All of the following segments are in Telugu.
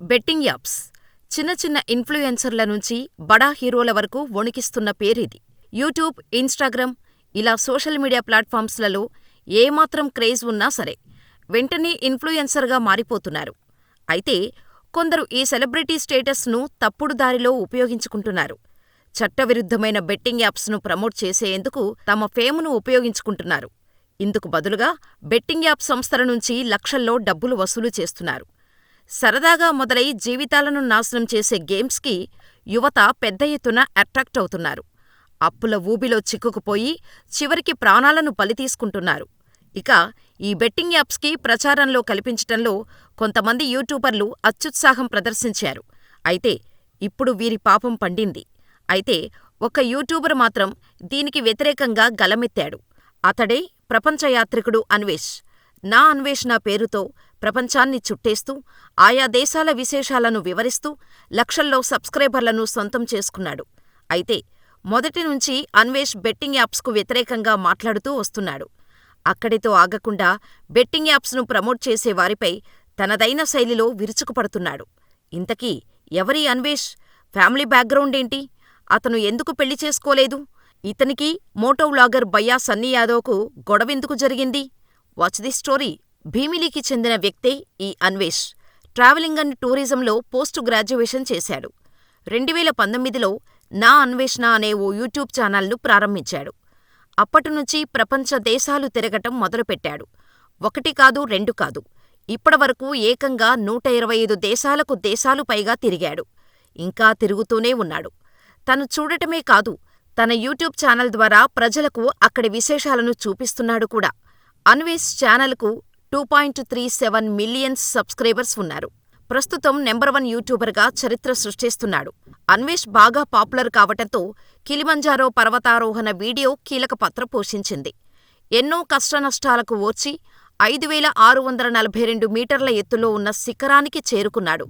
బెట్టింగ్ యాప్స్ చిన్న చిన్న ఇన్ఫ్లుయెన్సర్ల నుంచి బడా హీరోల వరకు వణికిస్తున్న పేరిది. యూట్యూబ్, ఇన్స్టాగ్రామ్ ఇలా సోషల్ మీడియా ప్లాట్ఫామ్స్లలో ఏమాత్రం క్రేజ్ ఉన్నా సరే వెంటనే ఇన్ఫ్లుయెన్సర్గా మారిపోతున్నారు. అయితే కొందరు ఈ సెలబ్రిటీ స్టేటస్ను తప్పుడు దారిలో ఉపయోగించుకుంటున్నారు. చట్టవిరుద్ధమైన బెట్టింగ్ యాప్స్ను ప్రమోట్ చేసేందుకు తమ ఫేమును ఉపయోగించుకుంటున్నారు. ఇందుకు బదులుగా బెట్టింగ్ యాప్ సంస్థల నుంచి లక్షల్లో డబ్బులు వసూలు చేస్తున్నారు. సరదాగా మొదలై జీవితాలను నాశనం చేసే గేమ్స్కి యువత పెద్ద ఎత్తున అట్రాక్ట్ అవుతున్నారు. అప్పుల ఊబిలో చిక్కుకుపోయి చివరికి ప్రాణాలను బలితీసుకుంటున్నారు. ఇక ఈ బెట్టింగ్ యాప్స్కి ప్రచారంలో కల్పించటంలో కొంతమంది యూట్యూబర్లు అత్యుత్సాహం ప్రదర్శించారు. అయితే ఇప్పుడు వీరి పాపం పండింది. అయితే ఒక యూట్యూబర్ మాత్రం దీనికి వ్యతిరేకంగా గళమెత్తాడు. అతడే ప్రపంచ యాత్రికుడు అన్వేష్. నా పేరుతో ప్రపంచాన్ని చుట్టేస్తూ, ఆయా దేశాల విశేషాలను వివరిస్తూ లక్షల్లో సబ్స్క్రైబర్లను సొంతం చేసుకున్నాడు. అయితే మొదటి నుంచి అన్వేష్ బెట్టింగ్ యాప్స్కు వ్యతిరేకంగా మాట్లాడుతూ వస్తున్నాడు. అక్కడితో ఆగకుండా బెట్టింగ్ యాప్స్ను ప్రమోట్ చేసే వారిపై తనదైన శైలిలో విరుచుకుపడుతున్నాడు. ఇంతకీ ఎవరీ అన్వేష్? ఫ్యామిలీ బ్యాక్గ్రౌండేంటి? అతను ఎందుకు పెళ్ళి చేసుకోలేదు? ఇతనికీ మోటో వ్లాగర్ బయ్యా సన్నీ యాదవ్కు గొడవెందుకు జరిగింది? వాచ్ ది స్టోరీ భీమిలికి చెందిన వ్యక్తే ఈ అన్వేష్. ట్రావెలింగ్ అండ్ టూరిజంలో పోస్ట్ గ్రాడ్యుయేషన్ చేశాడు. రెండువేల పంతొమ్మిదిలో నా అన్వేషణ అనే ఓ యూట్యూబ్ ఛానల్ను ప్రారంభించాడు. అప్పటినుంచి ప్రపంచ దేశాలు తిరగటం మొదలుపెట్టాడు. ఒకటి కాదు రెండు కాదు. ఇప్పటివరకు ఏకంగా నూట ఇరవై ఐదు దేశాలకు దేశాలు పైగా తిరిగాడు. ఇంకా తిరుగుతూనే ఉన్నాడు. తను చూడటమే కాదు తన యూట్యూబ్ ఛానల్ ద్వారా ప్రజలకు అక్కడి విశేషాలను చూపిస్తున్నాడు కూడా. అన్వేష్ ఛానల్కు two point three seven millions subscribers ఉన్నారు. ప్రస్తుతం నెంబర్ వన్ యూట్యూబర్గా చరిత్ర సృష్టిస్తున్నాడు. అన్వేష్ బాగా పాపులర్ కావటంతో కిలిమంజారో పర్వతారోహణ వీడియో కీలక పాత్ర పోషించింది. ఎన్నో కష్టనష్టాలకు ఓర్చి ఐదు వేల ఆరు వందల నలభై రెండు మీటర్ల ఎత్తులో ఉన్న శిఖరానికి చేరుకున్నాడు.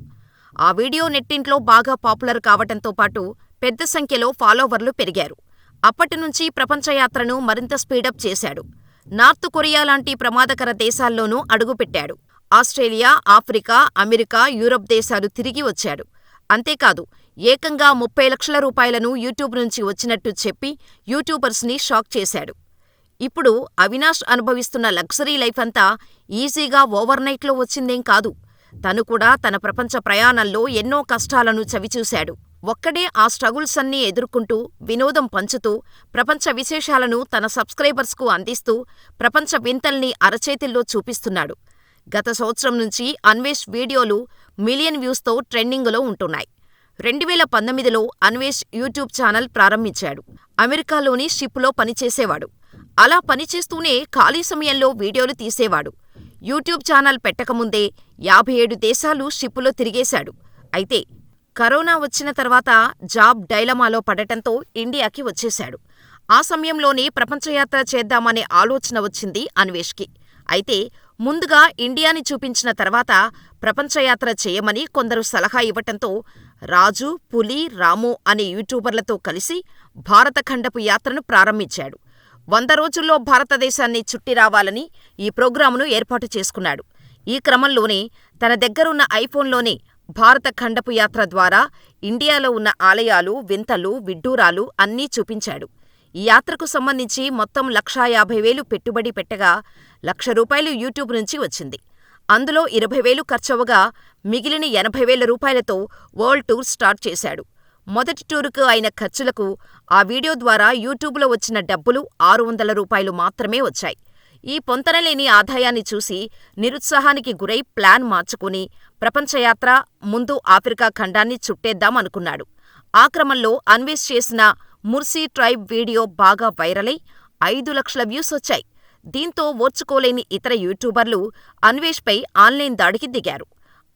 ఆ వీడియో నెట్టింట్లో బాగా పాపులర్ కావటంతో పాటు పెద్ద సంఖ్యలో ఫాలోవర్లు పెరిగారు. అప్పటినుంచి ప్రపంచయాత్రను మరింత స్పీడప్ చేశాడు. నార్త్ కొరియా లాంటి ప్రమాదకర దేశాల్లోనూ అడుగుపెట్టాడు. ఆస్ట్రేలియా, ఆఫ్రికా, అమెరికా, యూరప్ దేశాలు తిరిగి వచ్చాడు. అంతేకాదు ఏకంగా ముప్పై లక్షల రూపాయలను యూట్యూబ్ నుంచి వచ్చినట్టు చెప్పి యూట్యూబర్స్ని షాక్ చేశాడు. ఇప్పుడు అవినాష్ అనుభవిస్తున్న లగ్జరీ లైఫ్ అంతా ఈజీగా ఓవర్నైట్లో వచ్చిందేం కాదు. తను కూడా తన ప్రపంచ ప్రయాణంలో ఎన్నో కష్టాలను చవిచూశాడు. ఒక్కడే ఆ స్ట్రగుల్స్ అన్నీ ఎదుర్కొంటూ, వినోదం పంచుతూ, ప్రపంచ విశేషాలను తన సబ్స్క్రైబర్స్కు అందిస్తూ ప్రపంచ వింతల్ని అరచేతుల్లో చూపిస్తున్నాడు. గత సంవత్సరం నుంచి అన్వేష్ వీడియోలు మిలియన్ వ్యూస్తో ట్రెండింగులో ఉంటున్నాయి. రెండువేల పంతొమ్మిదిలో అన్వేష్ యూట్యూబ్ ఛానల్ ప్రారంభించాడు. అమెరికాలోని షిప్లో పనిచేసేవాడు. అలా పనిచేస్తూనే ఖాళీ సమయంలో వీడియోలు తీసేవాడు. యూట్యూబ్ ఛానల్ పెట్టకముందే యాభై ఏడు దేశాలు షిప్పులో తిరిగేశాడు. అయితే కరోనా వచ్చిన తర్వాత జాబ్ డైలమాలో పడటంతో ఇండియాకి వచ్చేశాడు. ఆ సమయంలోనే ప్రపంచయాత్ర చేద్దామనే ఆలోచన వచ్చింది అన్వేష్కి. అయితే ముందుగా ఇండియాని చూపించిన తర్వాత ప్రపంచయాత్ర చేయమని కొందరు సలహా ఇవ్వటంతో రాజు, పులి, రాము అనే యూట్యూబర్లతో కలిసి భారత ఖండపు యాత్రను ప్రారంభించాడు. వంద రోజుల్లో భారతదేశాన్ని చుట్టి రావాలని ఈ ప్రోగ్రామును ఏర్పాటు చేసుకున్నాడు. ఈ క్రమంలోనే తన దగ్గరున్న ఐఫోన్లోనే భారత ఖండపు యాత్ర ద్వారా ఇండియాలో ఉన్న ఆలయాలు, వింతలు, విడ్డూరాలు అన్నీ చూపించాడు. ఈ యాత్రకు సంబంధించి మొత్తం లక్షా యాభై వేలు పెట్టుబడి పెట్టగా లక్ష రూపాయలు యూట్యూబ్ నుంచి వచ్చింది. అందులో ఇరవై వేలు ఖర్చవగా మిగిలిన ఎనభై వేల రూపాయలతో వరల్డ్ టూర్ స్టార్ట్ చేశాడు. మొదటి టూరుకు అయిన ఖర్చులకు ఆ వీడియో ద్వారా యూట్యూబ్లో వచ్చిన డబ్బులు ఆరు వందల రూపాయలు మాత్రమే వచ్చాయి. ఈ పొంతనలేని ఆదాయాన్ని చూసి నిరుత్సాహానికి గురై ప్లాన్ మార్చుకుని ప్రపంచయాత్ర, ముందు ఆఫ్రికా ఖండాన్ని చుట్టేద్దాం అనుకున్నాడు. ఆ క్రమంలో అన్వేష్ చేసిన ముర్సీ ట్రైబ్ వీడియో బాగా వైరలై ఐదు లక్షల వ్యూస్ వచ్చాయి. దీంతో ఓర్చుకోలేని ఇతర యూట్యూబర్లు అన్వేష్పై ఆన్లైన్ దాడికి దిగారు.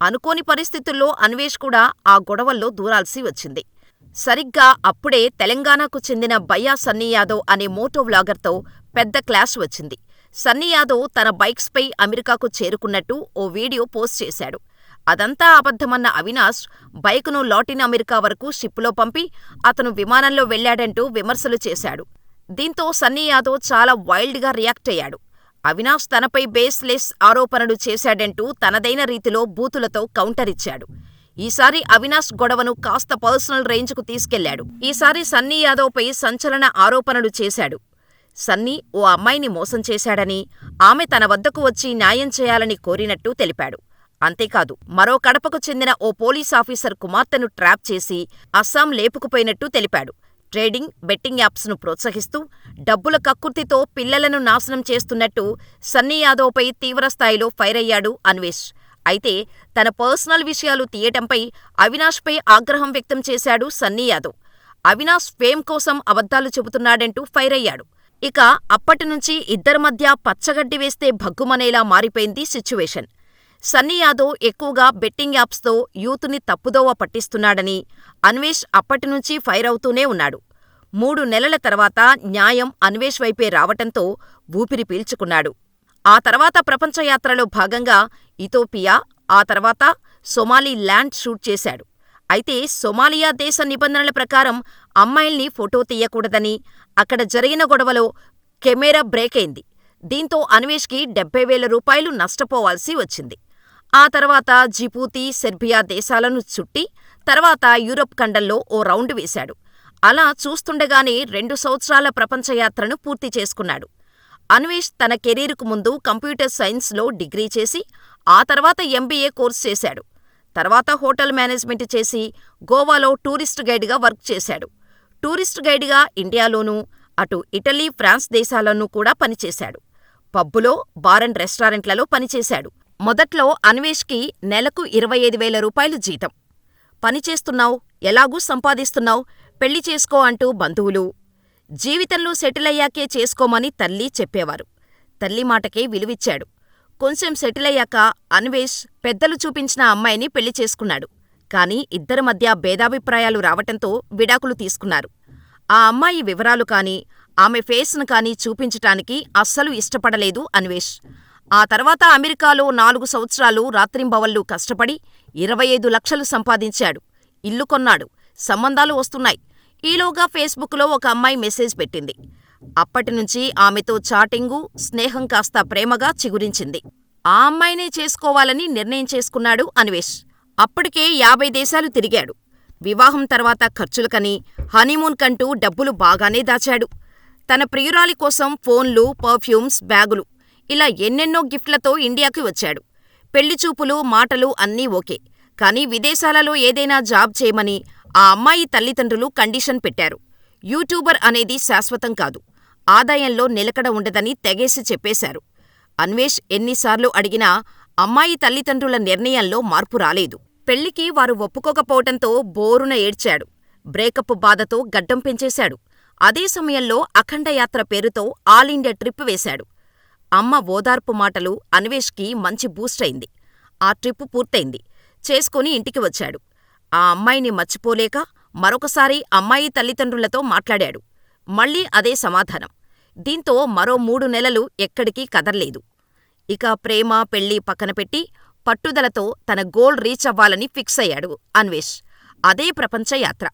అనుకోని పరిస్థితుల్లో అన్వేష్ కూడా ఆ గొడవల్లో దూరాల్సి వచ్చింది. సరిగ్గా అప్పుడే తెలంగాణకు చెందిన బయ్యా సన్నీ యాదవ్ అనే మోటో వ్లాగర్తో పెద్ద క్లాష్ వచ్చింది. సన్నీ యాదవ్ తన బైక్స్పై అమెరికాకు చేరుకున్నట్టు ఓ వీడియో పోస్ట్ చేశాడు. అదంతా అబద్ధమన్న అవినాష్ బైకును లాటిన్ అమెరికా వరకు షిప్పులో పంపి అతను విమానంలో వెళ్ళాడంటూ విమర్శలు చేశాడు. దీంతో సన్నీ యాదవ్ చాలా వైల్డ్గా రియాక్ట్ అయ్యాడు. అవినాష్ తనపై బేస్ లెస్ ఆరోపణలు చేశాడంటూ తనదైన రీతిలో బూతులతో కౌంటరిచ్చాడు. ఈసారి అవినాష్ గొడవను కాస్త పర్సనల్ రేంజ్కు తీసుకెళ్ళాడు ఈసారి సన్నీ యాదవ్పై సంచలన ఆరోపణలు చేశాడు సన్నీ ఓ అమ్మాయిని మోసం చేశాడని ఆమె తన వద్దకు వచ్చి న్యాయం చేయాలని కోరినట్టు తెలిపాడు. అంతేకాదు మరో కడపకు చెందిన ఓ పోలీస్ ఆఫీసర్ కుమార్తెను ట్రాప్ చేసి అస్సాం లేపుకుపోయినట్టు తెలిపాడు. ట్రేడింగ్ బెట్టింగ్ యాప్స్ను ప్రోత్సహిస్తూ డబ్బుల కక్కుర్తితో పిల్లలను నాశనం చేస్తున్నట్టు సన్నీ యాదవ్పై తీవ్రస్థాయిలో ఫైర్ అయ్యాడు అన్వేష్. అయితే తన పర్సనల్ విషయాలు తీయటంపై అవినాష్పై ఆగ్రహం వ్యక్తం చేశాడు సన్నీ యాదవ్. అవినాష్ ఫేమ్ కోసం అబద్ధాలు చెబుతున్నాడంటూ ఫైర్ అయ్యాడు. ఇక అప్పటినుంచి ఇద్దరి మధ్య పచ్చగడ్డి వేస్తే భగ్గుమనేలా మారిపోయింది సిచ్యువేషన్. సన్నీ యాదవ్ ఎక్కువగా బెట్టింగ్ యాప్స్తో యూత్ని తప్పుదోవ పట్టిస్తున్నాడని అన్వేష్ అప్పటినుంచి ఫైర్ అవుతూనే ఉన్నాడు. మూడు నెలల తర్వాత న్యాయం అన్వేష్ వైపే రావటంతో ఊపిరి పీల్చుకున్నాడు. ఆ తర్వాత ప్రపంచయాత్రలో భాగంగా ఇథోపియా ఆ తర్వాత సొమాలి ల్యాండ్ షూట్ చేశాడు. అయితే సొమాలియా దేశ నిబంధనల ప్రకారం అమ్మాయిల్ని ఫోటో తీయకూడదని అక్కడ జరిగిన గొడవలో కెమెరా బ్రేక్ అయింది దీంతో అన్వేష్కి డెబ్బై వేల రూపాయలు నష్టపోవాల్సి వచ్చింది. ఆ తర్వాత జిబూతి సెర్బియా దేశాలను చుట్టి తర్వాత యూరప్ ఖండంలో ఓ రౌండ్ వేశాడు. అలా చూస్తుండగానే రెండు సంవత్సరాల ప్రపంచయాత్రను పూర్తి చేసుకున్నాడు. అన్వేష్ తన కెరీర్కు ముందు కంప్యూటర్ సైన్స్లో డిగ్రీ చేసి ఆ తర్వాత ఎంబీఏ కోర్సు చేశాడు. తర్వాత హోటల్ మేనేజ్మెంట్ చేసి గోవాలో టూరిస్ట్ గైడ్గా వర్క్ చేశాడు. టూరిస్ట్ గైడ్గా ఇండియాలోనూ అటు ఇటలీ ఫ్రాన్స్ దేశాల్లోనూ కూడా పనిచేశాడు. పబ్బులో బార్ అండ్ రెస్టారెంట్లలో పనిచేశాడు. మొదట్లో అన్వేష్కి నెలకు ఇరవై ఐదు వేల రూపాయలు జీతం. పనిచేస్తున్నావు ఎలాగూ సంపాదిస్తున్నావ్ పెళ్ళి చేసుకో అంటూ బంధువులు జీవితంలో సెటిలయ్యాకే చేసుకోమని తల్లి చెప్పేవారు. తల్లి మాటకే విలువిచ్చాడు. కొంచెం సెటిలయ్యాక అన్వేష్ పెద్దలు చూపించిన అమ్మాయిని పెళ్ళి చేసుకున్నాడు. కాని ఇద్దరి మధ్య భేదాభిప్రాయాలు రావటంతో విడాకులు తీసుకున్నారు. ఆ అమ్మాయి వివరాలు కాని ఆమె ఫేస్ను కానీ చూపించటానికి అస్సలు ఇష్టపడలేదు అన్వేష్. ఆ తర్వాత అమెరికాలో నాలుగు సంవత్సరాలు రాత్రింబవళ్ళు కష్టపడి ఇరవై ఐదు లక్షలు సంపాదించాడు. ఇల్లు కొన్నాడు. సంబంధాలు వస్తున్నాయి. ఈలోగా ఫేస్బుక్లో ఒక అమ్మాయి మెసేజ్ పెట్టింది. అప్పటినుంచి ఆమెతో చాటింగు స్నేహం కాస్త ప్రేమగా చిగురించింది. ఆ అమ్మాయినే చేసుకోవాలని నిర్ణయం చేసుకున్నాడు అన్వేష్. అప్పటికే యాభై దేశాలు తిరిగాడు. వివాహం తర్వాత ఖర్చులకని హనీమూన్ కంటూ డబ్బులు బాగానే దాచాడు. తన ప్రియురాలి కోసం ఫోన్లు పర్ఫ్యూమ్స్ బ్యాగులు ఇలా ఎన్నెన్నో గిఫ్ట్లతో ఇండియాకి వచ్చాడు. పెళ్ళిచూపులు మాటలు అన్నీ ఓకే. కాని విదేశాలలో ఏదైనా జాబ్ చేయమని ఆ అమ్మాయి తల్లిదండ్రులు కండిషన్ పెట్టారు. యూట్యూబర్ అనేది శాశ్వతం కాదు. ఆదాయంలో నిలకడ ఉండదని తెగేసి చెప్పేశారు. అన్వేష్ ఎన్నిసార్లు అడిగినా అమ్మాయి తల్లిదండ్రుల నిర్ణయంలో మార్పు రాలేదు. పెళ్ళికి వారు ఒప్పుకోకపోవటంతో బోరున ఏడ్చాడు. బ్రేకప్ బాధతో గడ్డం పెంచేశాడు. అదే సమయంలో అఖండయాత్ర పేరుతో ఆలిండియా ట్రిప్ వేశాడు. అమ్మ ఓదార్పు మాటలు అన్వేష్కి మంచి బూస్ట్ అయింది. ఆ ట్రిప్ పూర్తయింది. చేసుకుని ఇంటికి వచ్చాడు. ఆ అమ్మాయిని మర్చిపోలేక మరొకసారి అమ్మాయి తల్లిదండ్రులతో మాట్లాడాడు. మళ్ళీ అదే సమాధానం. దీంతో మరో మూడు నెలలు ఎక్కడికీ కదల్లేదు. ఇక ప్రేమ పెళ్ళి పక్కనపెట్టి పట్టుదలతో తన గోల్ రీచ్ అవ్వాలని ఫిక్స్ అయ్యాడు అన్వేష్. అదే ప్రపంచ యాత్ర.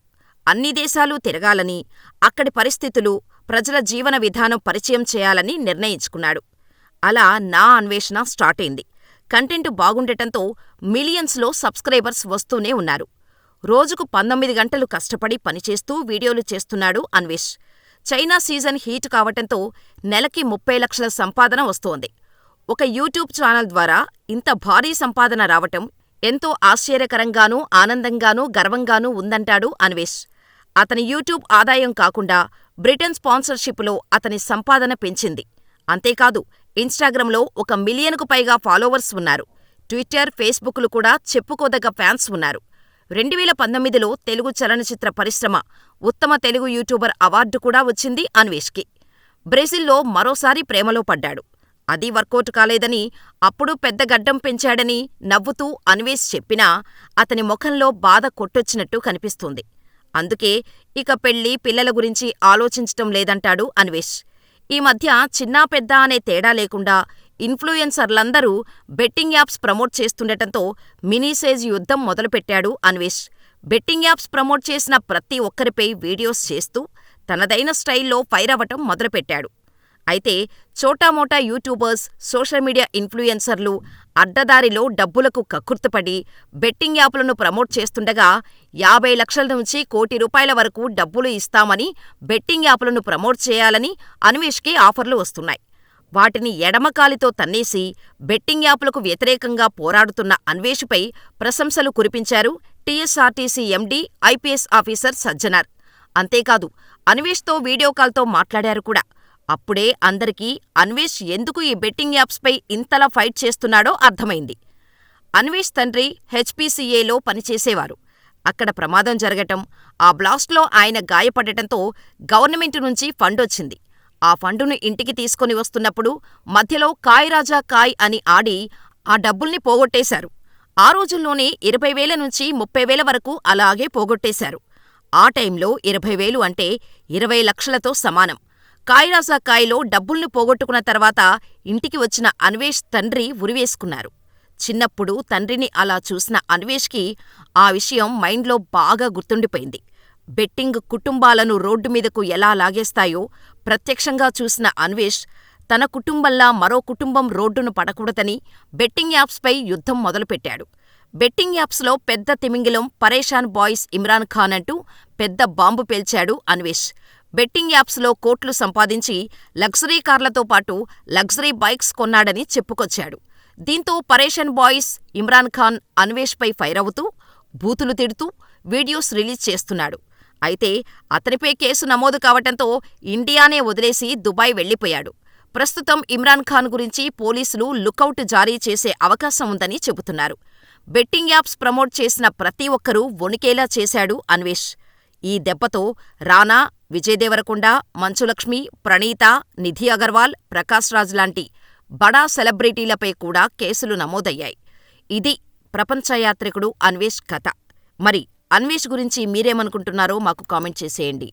అన్ని దేశాలు తిరగాలని అక్కడి పరిస్థితులు ప్రజల జీవన విధానం పరిచయం చేయాలని నిర్ణయించుకున్నాడు. అలా నా అన్వేషణ స్టార్ట్ అయింది. కంటెంట్ బాగుండటంతో మిలియన్స్లో సబ్స్క్రైబర్స్ వస్తూనే ఉన్నారు. రోజుకు పంతొమ్మిది గంటలు కష్టపడి పనిచేస్తూ వీడియోలు చేస్తున్నాడు అన్వేష్. చైనా సీజన్ హీట్ కావటంతో నెలకి ముప్పై లక్షల సంపాదన వస్తోంది. ఒక యూట్యూబ్ ఛానల్ ద్వారా ఇంత భారీ సంపాదన రావటం ఎంతో ఆశ్చర్యకరంగానూ ఆనందంగానూ గర్వంగానూ ఉందంటాడు అన్వేష్. అతని యూట్యూబ్ ఆదాయం కాకుండా బ్రిటన్ స్పాన్సర్షిప్లో అతని సంపాదన పెంచింది. అంతేకాదు ఇన్స్టాగ్రామ్లో ఒక మిలియన్కు పైగా ఫాలోవర్స్ ఉన్నారు. ట్విట్టర్ ఫేస్బుక్లు కూడా చెప్పుకోదగ్గ ఫ్యాన్స్ ఉన్నారు. రెండువేల పంతొమ్మిదిలో తెలుగు చలనచిత్ర పరిశ్రమ ఉత్తమ తెలుగు యూట్యూబర్ అవార్డు కూడా వచ్చింది అన్వేష్కి. బ్రెజిల్లో మరోసారి ప్రేమలో పడ్డాడు. అది వర్కౌట్ కాలేదని అప్పుడు పెద్ద గడ్డం పెంచాడని నవ్వుతూ అన్వేష్ చెప్పినా అతని ముఖంలో బాధ కొట్టొచ్చినట్టు కనిపిస్తుంది. అందుకే ఇక పెళ్ళి పిల్లల గురించి ఆలోచించటం లేదంటాడు అన్వేష్. ఈ మధ్య చిన్నా పెద్ద అనే తేడా లేకుండా ఇన్ఫ్లుయెన్సర్లందరూ బెట్టింగ్ యాప్స్ ప్రమోట్ చేస్తుండటంతో మినీసేజ్ యుద్ధం మొదలుపెట్టాడు అన్వేష్. బెట్టింగ్ యాప్స్ ప్రమోట్ చేసిన ప్రతి ఒక్కరిపై వీడియోస్ చేస్తూ తనదైన స్టైల్లో ఫైర్ అవ్వటం మొదలుపెట్టాడు. అయితే చోటామోటా యూట్యూబర్స్, సోషల్ మీడియా ఇన్ఫ్లుయెన్సర్లు అడ్డదారిలో డబ్బులకు కక్కుర్తిపడి బెట్టింగ్ యాపులను ప్రమోట్ చేస్తుండగా యాభై లక్షల నుంచి కోటి రూపాయల వరకు డబ్బులు ఇస్తామని బెట్టింగ్ యాపులను ప్రమోట్ చేయాలని అన్వేష్కి ఆఫర్లు వస్తున్నాయి. వాటిని ఎడమకాలితో తన్నేసి బెట్టింగ్ యాపులకు వ్యతిరేకంగా పోరాడుతున్న అన్వేష్పై ప్రశంసలు కురిపించారు TSRTC MD, IPS officer Sajjanar. అంతేకాదు అన్వేష్తో వీడియో కాల్తో మాట్లాడారు కూడా. అప్పుడే అందరికీ అన్వేష్ ఎందుకు ఈ బెట్టింగ్ యాప్స్పై ఇంతలా ఫైట్ చేస్తున్నాడో అర్థమైంది. అన్వేష్ తండ్రి హెచ్పీసీఏలో పనిచేసేవారు. అక్కడ ప్రమాదం జరగటం, ఆ బ్లాస్ట్లో ఆయన గాయపడటంతో గవర్నమెంటు నుంచి ఫండొచ్చింది. ఆ ఫండును ఇంటికి తీసుకొని వస్తున్నప్పుడు మధ్యలో కాయ్ రాజా కాయ్ అని ఆడి ఆ డబ్బుల్ని పోగొట్టేశారు. ఆ రోజుల్లోనే ఇరవై వేల నుంచి ముప్పై వేల వరకు అలాగే పోగొట్టేశారు. ఆ టైంలో ఇరవై వేలు అంటే ఇరవై లక్షలతో సమానం. కాయిరాసా కాయ్లో డబ్బుల్ని పోగొట్టుకున్న తర్వాత ఇంటికి వచ్చిన అన్వేష్ తండ్రి ఉరివేసుకున్నారు. చిన్నప్పుడు తండ్రిని అలా చూసిన అన్వేష్కి ఆ విషయం మైండ్లో బాగా గుర్తుండిపోయింది. బెట్టింగ్ కుటుంబాలను రోడ్డు మీదకు ఎలా లాగేస్తాయో ప్రత్యక్షంగా చూసిన అన్వేష్ తన కుటుంబంలా మరో కుటుంబం రోడ్డున పడకూడదని బెట్టింగ్ యాప్స్పై యుద్ధం మొదలుపెట్టాడు. బెట్టింగ్ యాప్స్లో పెద్ద తిమింగిలం పరేషాన్ బాయ్స్ ఇమ్రాన్ ఖాన్ అంటూ పెద్ద బాంబు పేల్చాడు అన్వేష్. బెట్టింగ్ యాప్స్లో కోట్లు సంపాదించి లగ్జరీ కార్లతో పాటు లగ్జరీ బైక్స్ కొన్నాడని చెప్పుకొచ్చాడు. దీంతో పరేషాన్ బాయ్స్ ఇమ్రాన్ ఖాన్ అన్వేష్పై ఫైరవుతూ, బూతులు తిడుతూ వీడియోస్ రిలీజ్ చేస్తున్నాడు. అయితే అతనిపై కేసు నమోదు కావటంతో ఇండియానే వదిలేసి దుబాయ్ వెళ్ళిపోయాడు. ప్రస్తుతం ఇమ్రాన్ ఖాన్ గురించి పోలీసులు లుకౌట్ జారీ చేసే అవకాశం ఉందని చెబుతున్నారు. బెట్టింగ్ యాప్స్ ప్రమోట్ చేసిన ప్రతి ఒక్కరూ వణికేలా చేశాడు అన్వేష్. ఈ దెబ్బతో రానా, విజయ్ దేవరకొండ, మంచులక్ష్మి, ప్రణీత, నిధి అగర్వాల్, ప్రకాష్ రాజ్ లాంటి బడా సెలబ్రిటీలపై కూడా కేసులు నమోదయ్యాయి. ఇది ప్రపంచ యాత్రికుడు అన్వేష్ కథ. మరి అన్వేష్ గురించి మీరేమనుకుంటున్నారో మాకు కామెంట్ చేసేయండి.